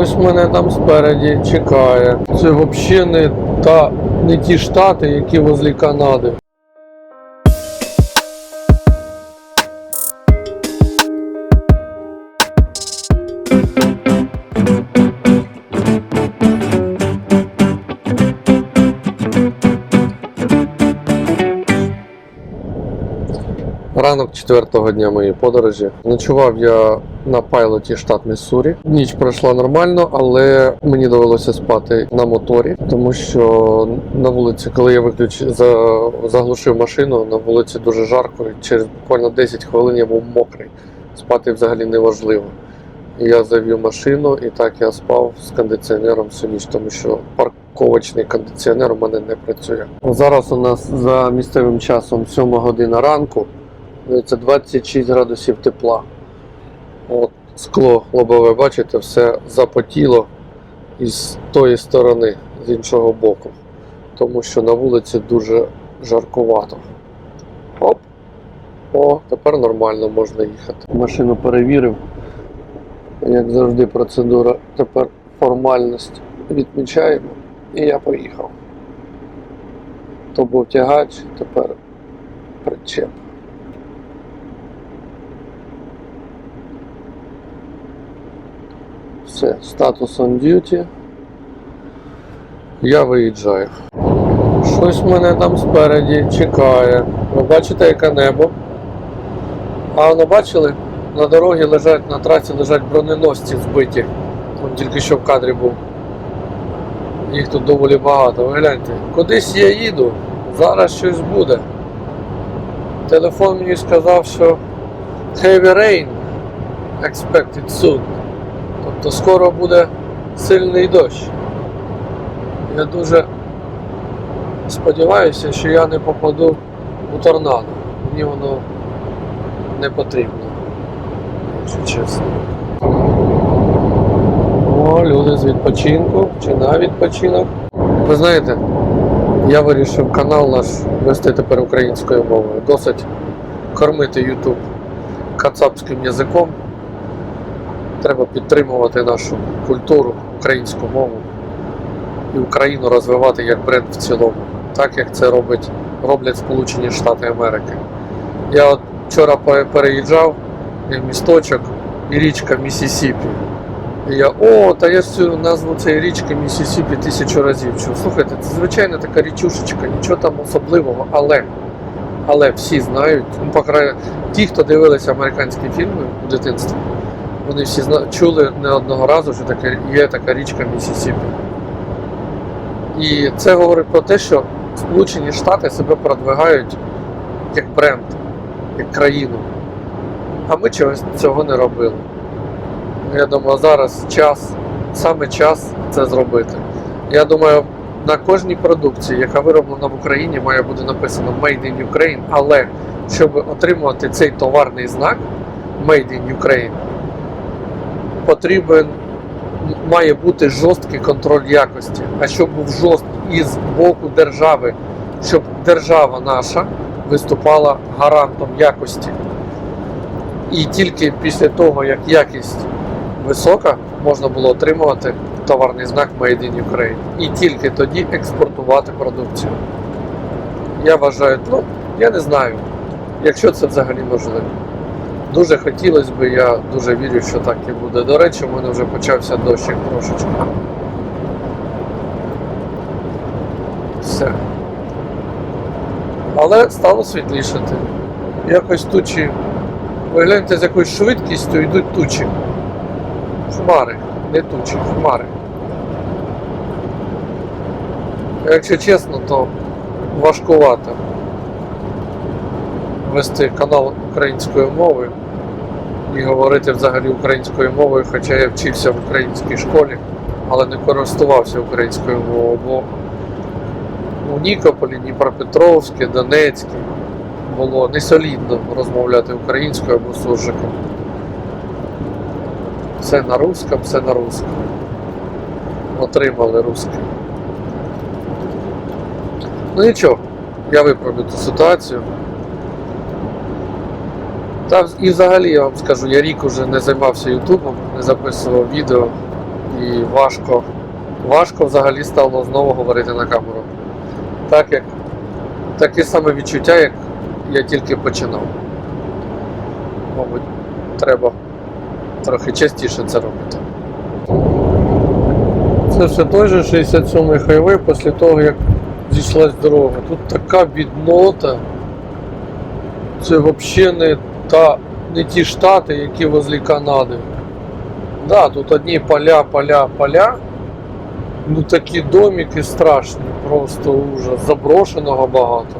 Щось мене там спереді чекає. Це взагалі не, та, не ті штати, які возле Канади. Ранок четвертого дня моєї подорожі. Ночував я на пайлоті штат Міссурі. Ніч пройшла нормально, але мені довелося спати на моторі, тому що на вулиці, коли я виключ за, заглушив машину, на вулиці дуже жарко. і Через буквально 10 хвилин я був мокрий. Спати взагалі неважливо. Я завів машину, і так я спав з кондиціонером всю ніч, тому що парковочний кондиціонер у мене не працює. Зараз у нас за місцевим часом 7 година ранку. Це 26 градусів тепла. От скло лобове, бачите, все запотіло із тої сторони, з іншого боку. Тому що на вулиці дуже жаркувато. Оп. О, тепер нормально можна їхати. Машину перевірив. Як завжди, процедура тепер формальність відмічаємо. І я поїхав. То був тягач, тепер причеп. Все, статус on duty. Я виїжджаю. Щось мене там спереді чекає. Ви бачите, яке небо? А воно бачили? На дорогі лежать, на трасі лежать броненосці збиті. Вон тільки що в кадрі був. Їх тут доволі багато. Ви гляньте. Кудись я їду, зараз щось буде. Телефон мені сказав, що heavy rain expected soon. Тобто скоро буде сильний дощ. Я дуже сподіваюся, що я не попаду у торнадо. Мені воно не потрібно, якщо чесно. О, люди з відпочинку чи на відпочинок. Ви знаєте, я вирішив канал наш вести тепер українською мовою. Досить кормити YouTube кацапським язиком. Треба підтримувати нашу культуру, українську мову і Україну розвивати як бренд в цілому, так як це робить, роблять Сполучені Штати Америки. Я от вчора пере- переїжджав в місточок і річка Місісіпі. І я, о, та я цю назву цієї річки Місісіпі тисячу разів чув. Слухайте, це звичайна така річушечка, нічого там особливого, але, але всі знають, ну, по крайней, ті, хто дивилися американські фільми у дитинстві, вони всі чули не одного разу, що таке, є така річка Місісіпі. І це говорить про те, що Сполучені Штати себе продвигають як бренд, як країну. А ми чогось цього не робили. Я думаю, зараз час, саме час це зробити. Я думаю, на кожній продукції, яка вироблена в Україні, має бути написано Made in Ukraine, але щоб отримувати цей товарний знак Made in Ukraine, потрібен має бути жорсткий контроль якості. А щоб був жорсткий із боку держави, щоб держава наша виступала гарантом якості. І тільки після того, як якість висока, можна було отримувати товарний знак Made in Ukraine. І тільки тоді експортувати продукцію. Я вважаю, ну, я не знаю, якщо це взагалі можливо. Дуже хотілося б, я дуже вірю, що так і буде. До речі, у мене вже почався дощик трошечки. Все. Але стало світлішати. Якось тучі. Ви гляньте, з якоюсь швидкістю йдуть тучі. Хмари, не тучі, хмари. Якщо чесно, то важкувато вести канал українською мовою і говорити взагалі українською мовою, хоча я вчився в українській школі, але не користувався українською мовою, бо у Нікополі, Дніпропетровське, Донецьке було не солідно розмовляти українською або суржиком. Все на русском, все на русском. Отримали русське. Ну нічого, я виправлю ту ситуацію. Та і взагалі я вам скажу, я рік уже не займався Ютубом, не записував відео. і важко, важко взагалі стало знову говорити на камеру. Так як таке саме відчуття, як я тільки починав. Мабуть, треба трохи частіше це робити. Це все той же 67-й хайвей після того, як зійшлась дорога. Тут така біднота. Це взагалі не, та, не ті штати, які возле Канади. Да, тут одні поля, поля, поля. Ну такі домики страшні, просто ужас. Заброшеного багато.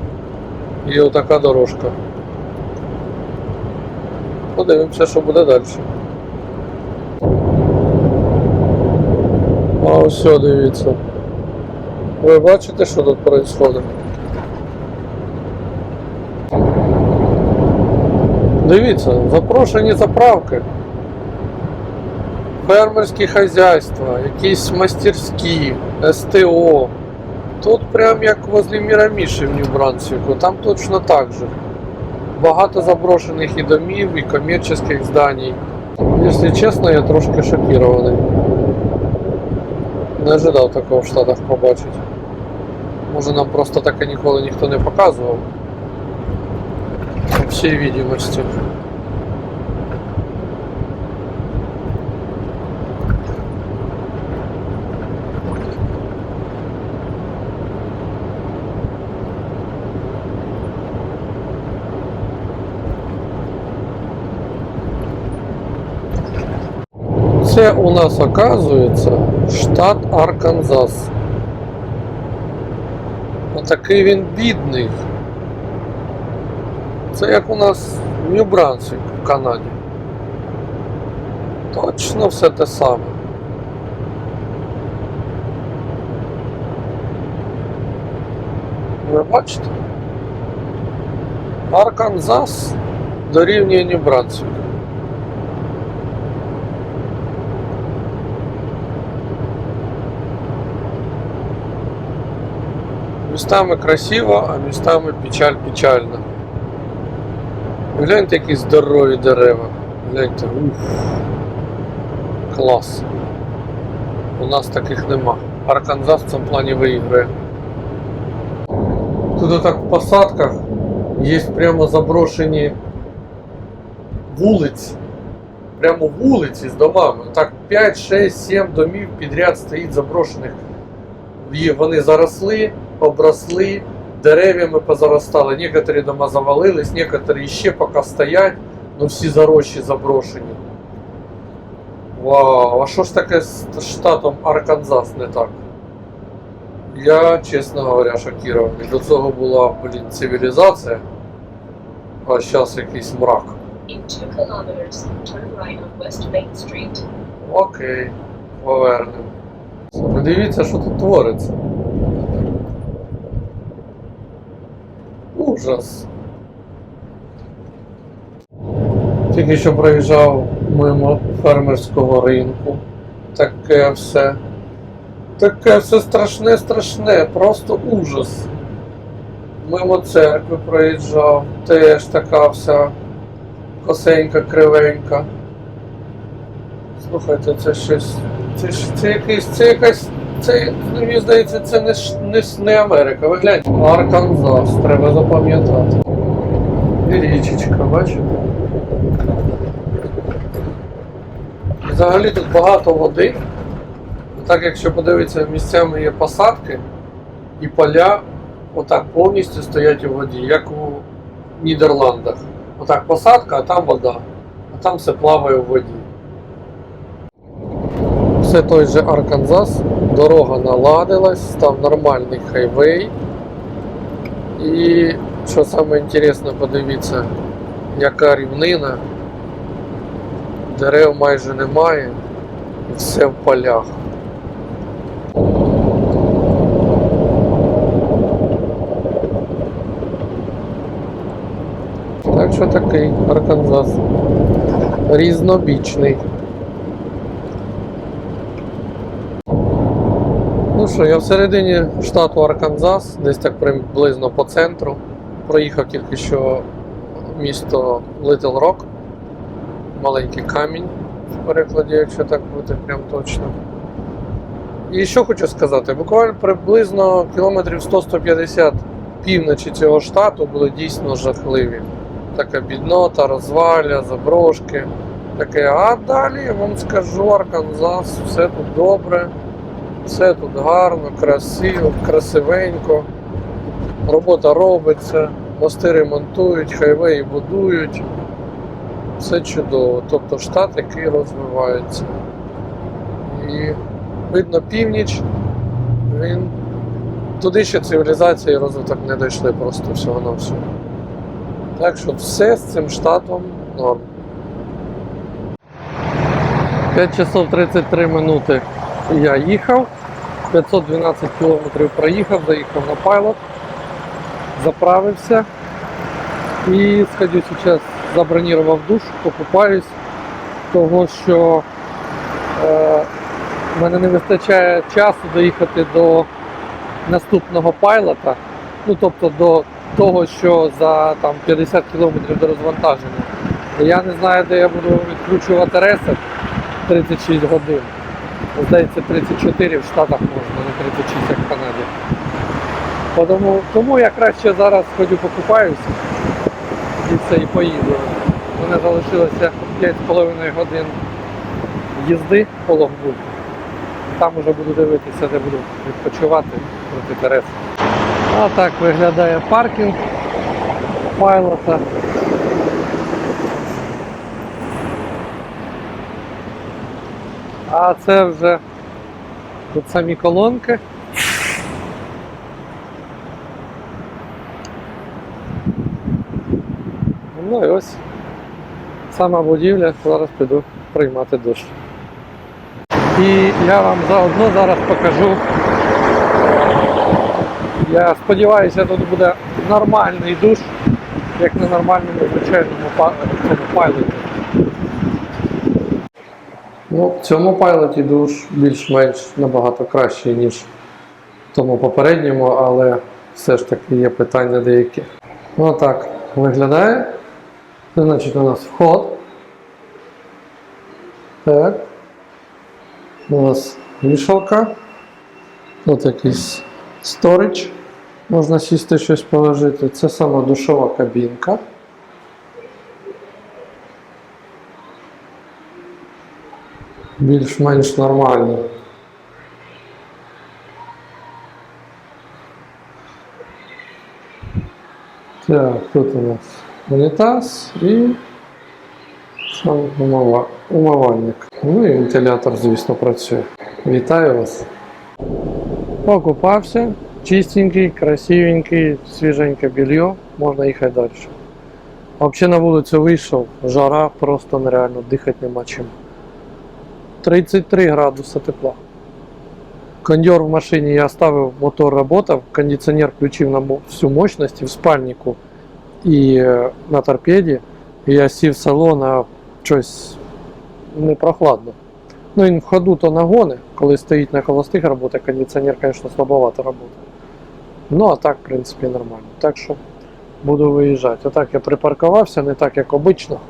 І отака дорожка. Подивимося, що буде далі. А ось дивіться. Ви бачите, що тут відбувається? Дивіться, запрошені заправки. Фермерські хазяйства, якісь мастерські, СТО. Тут прям як возле Міраміші в Нью-Брансвіку, там точно так же. Багато заброшених і домів, і комерційних зданій. Якщо чесно, я трошки шокірований. Не ожидав такого в Штатах побачити. Може нам просто таке ніколи ніхто не показував. По всій відомості. Це у нас оказується штат Арканзас. Отакий він бідний. Це як у нас Нью-Брансвік в Канаді. Точно все те саме. Ви бачите? Арканзас дорівнює Нью-Брансвік. Містами красиво, а містами печаль печально. Гляньте, які здорові дерева. Гляньте, уф. Клас. У нас таких нема. Арканзас в цьому плані виіграє. Тут так в посадках є прямо заброшені вулиці. Прямо вулиці з домами. Так 5, 6, 7 домів підряд стоїть заброшених. Вони заросли, обросли, дерев'ями позаростали. Некоторі дома завалились, некоторі ще поки стоять, але всі зарощі заброшені. Вау, а що ж таке з штатом Арканзас не так? Я, чесно говоря, шокірований. До цього була, блін, цивілізація, а зараз якийсь мрак. Окей, повернемо. Подивіться, що тут твориться. Ужас. Тільки що проїжджав мимо фермерського ринку. Таке все. Таке все страшне, страшне, просто ужас. Мимо церкви проїжджав, теж така вся косенька, кривенька. Слухайте, це щось. Це це якийсь. Це якась. Це, мені здається, це не, не, не Америка. Ви гляньте. Арканзас, треба запам'ятати. Річечка, бачите? Взагалі тут багато води. Так, якщо подивитися, місцями є посадки і поля отак повністю стоять у воді, як у Нідерландах. Отак посадка, а там вода. А там все плаває у воді. Все той же Арканзас, дорога наладилась, став нормальний хайвей. І що саме інтересне, подивіться, яка рівнина, дерев майже немає, і все в полях. Так що такий Арканзас. Різнобічний. Ну що, я всередині штату Арканзас, десь так приблизно по центру. Проїхав тільки що місто Литл Рок. Маленький камінь в перекладі, якщо так бути прям точно. і що хочу сказати, буквально приблизно кілометрів 100-150 півночі цього штату були дійсно жахливі. Така біднота, розваля, заброшки. Таке, а далі я вам скажу, Арканзас, все тут добре, все тут гарно, красиво, красивенько. Робота робиться, мости ремонтують, хайвеї будують. Все чудово. Тобто штат, який розвивається. І видно північ, він туди ще цивілізація і розвиток не дійшли просто всього на всього. Так що все з цим штатом норм. 5 часов 33 минути я їхав, 512 кілометрів проїхав, заїхав на пайлот, заправився і сходю зараз забронірував душ, покупаюсь, того що е, мене не вистачає часу доїхати до наступного пайлота, ну тобто до того, що за там, 50 кілометрів до розвантаження. Я не знаю, де я буду відкручувати ресет 36 годин. Здається, 34 в Штатах можна, не 36, як в Канаді. Тому, тому я краще зараз ходю покупаюся і все, і поїду. У мене залишилося 5,5 годин їзди по логбуку. Там уже буду дивитися, де буду відпочивати проти терес. А так виглядає паркінг пайлота. А це вже тут самі колонки. Ну і ось сама будівля, зараз піду приймати душ. І я вам заодно зараз покажу. Я сподіваюся, тут буде нормальний душ, як на нормальному звичайному па- пайлоті. Ну, в цьому пайлоті душ більш-менш набагато кращий, ніж в тому попередньому, але все ж таки є питання деякі. Ну так виглядає. Це значить у нас вход. Так. У нас вішалка. Тут якийсь сторіч. Можна сісти щось положити. Це сама душова кабінка. Більш-менш нормально. Так, тут у нас унітаз і сам умива- умивальник. Ну і вентилятор, звісно, працює. Вітаю вас. Покупався, чистенький, красивенький, свіженьке белье, можна їхати далі. Взагалі на вулицю вийшов, жара просто нереально, дихати нема чим. 33 градуса тепла. Кондер в машині я оставив, мотор работав, кондиціонер включив на всю мощність і в спальнику і е, на торпеді. І я сів в салон, а щось не прохладно. Ну він в ходу то нагони, коли стоїть на холостих роботах, кондиціонер, звісно, слабовато працює. Ну, а так, в принципі, нормально. Так що буду виїжджати. Отак я припаркувався, не так, як обично.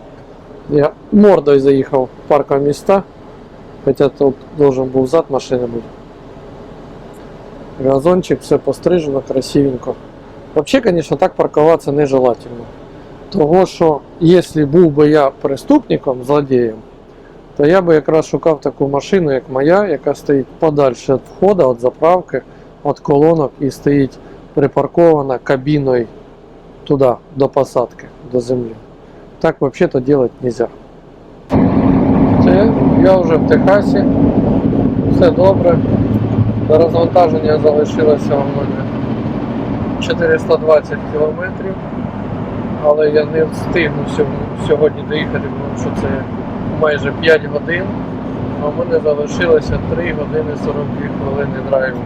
Я мордою заїхав в паркові міста. Хоча тут должен був зад машини бути. Газончик, все пострижено, красивенько. Вообще, конечно, так парковаться нежелательно. Того, що якщо був би я преступником, злодієм, то я би якраз шукав таку машину, як моя, яка стоїть подальше від входу, від заправки, від колонок і стоїть припаркована кабіною туди, до посадки, до землі. Так взагалі-то робити не можна. Я вже в Техасі. Все добре. До розвантаження залишилося у мене 420 кілометрів. Але я не встигну сьогодні доїхати, тому що це майже 5 годин. А в мене залишилося 3 години 42 хвилини драйву.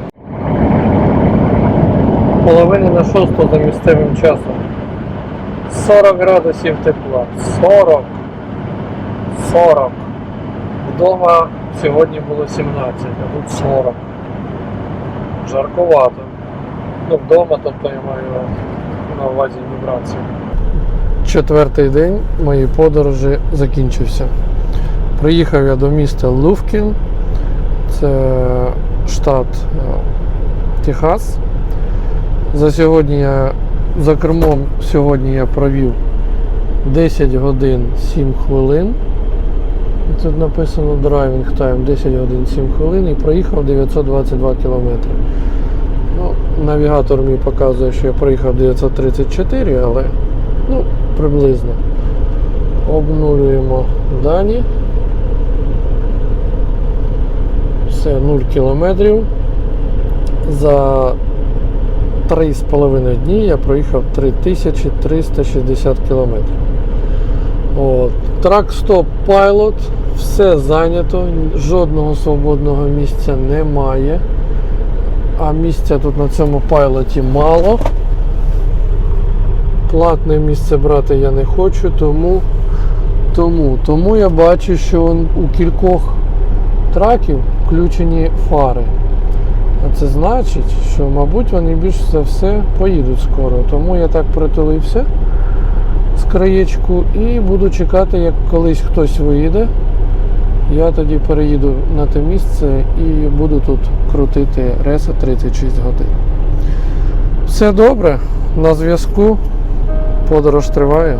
Половина на 6 за місцевим часом. 40 градусів тепла. 40. 40. Вдома сьогодні було 17, а тут 40. Жарковато. Ну, вдома, тобто я маю на увазі вібрацію. Четвертий день моєї подорожі закінчився. Приїхав я до міста Лувкін. Це штат е, Техас. За сьогодні я за кермом сьогодні я провів 10 годин 7 хвилин. Тут написано Driving Time 10 годин 7 хвилин і проїхав 922 кілометри. Ну, навігатор мені показує, що я проїхав 934, але ну, приблизно. Обнулюємо дані. Все, 0 кілометрів. За 3,5 дні я проїхав 3360 кілометрів. От. Track Stop Pilot, все зайнято, жодного свободного місця немає. А місця тут на цьому пайлоті мало. Платне місце брати я не хочу, тому, тому, тому я бачу, що у кількох траків включені фари. А це значить, що, мабуть, вони більш за все поїдуть скоро. Тому я так притулився краєчку і буду чекати, як колись хтось виїде. Я тоді переїду на те місце і буду тут крутити реса 36 годин. Все добре, на зв'язку. Подорож триває.